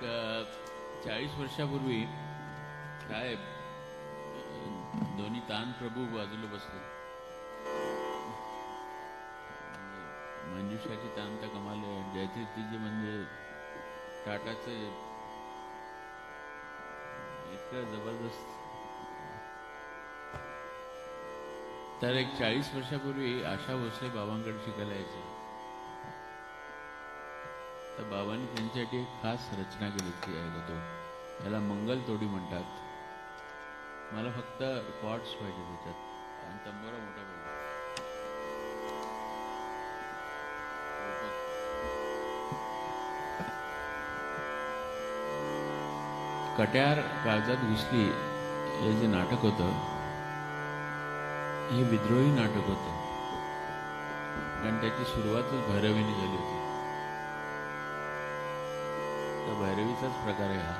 एक चाळीस वर्षापूर्वी काय दोन्ही तान प्रभू बाजूला बसले. मंजुषाची तान तर कमाल आहे. म्हणजे टाटाचं इतकं जबरदस्त. तर एक चाळीस वर्षापूर्वी आशा भोसले बाबांकडे शिकायला यायचे. तर बाबांनी त्यांच्यासाठी एक खास रचना केली ती ऐकतो याला मंगल तोडी म्हणतात. मला फक्त कॉर्ड्स पाहिजे त्याच्यात. आणि तंबोरा मोठा पाहिजे. कट्यार काळजात घुसली हे जे नाटक होतं हे विद्रोही नाटक होतं. कारण त्याची सुरुवातच भैरवीने झाली होती. भैरवीचाच प्रकार आहे हा.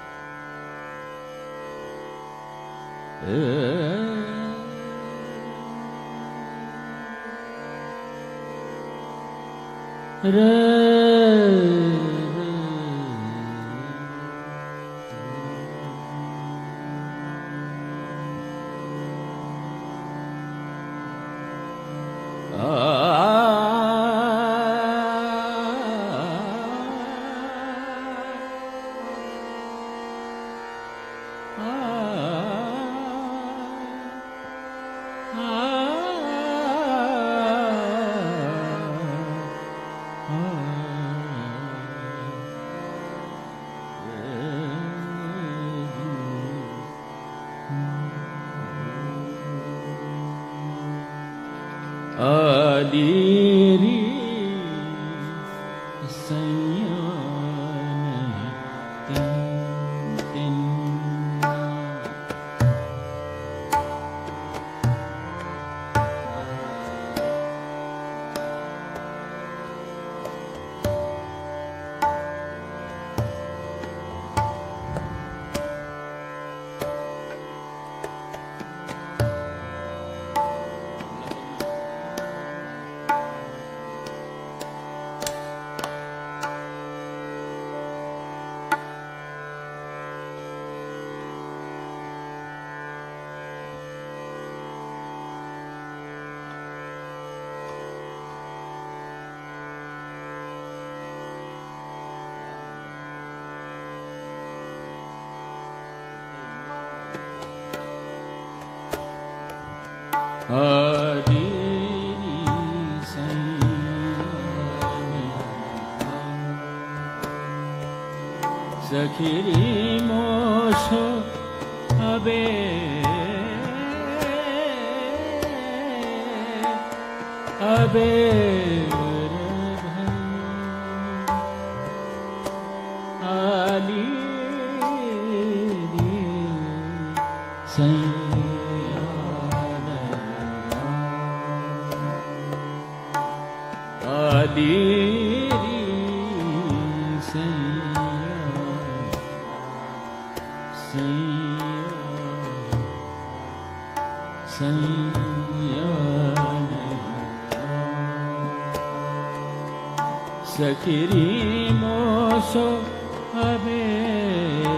Ah قدير सखिरी मोशो अबे अबे મેરી સૈયા સૈયા સૈયા સખરી મોસો હવે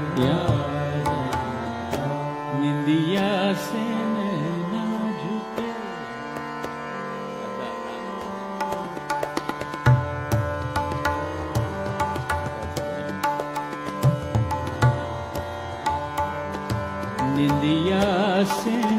assim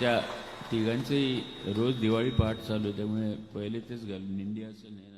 त्या तिघांचेही रोज दिवाळी पहाट चालू त्यामुळे पहिले तेच घालून. इंडियाचं नाही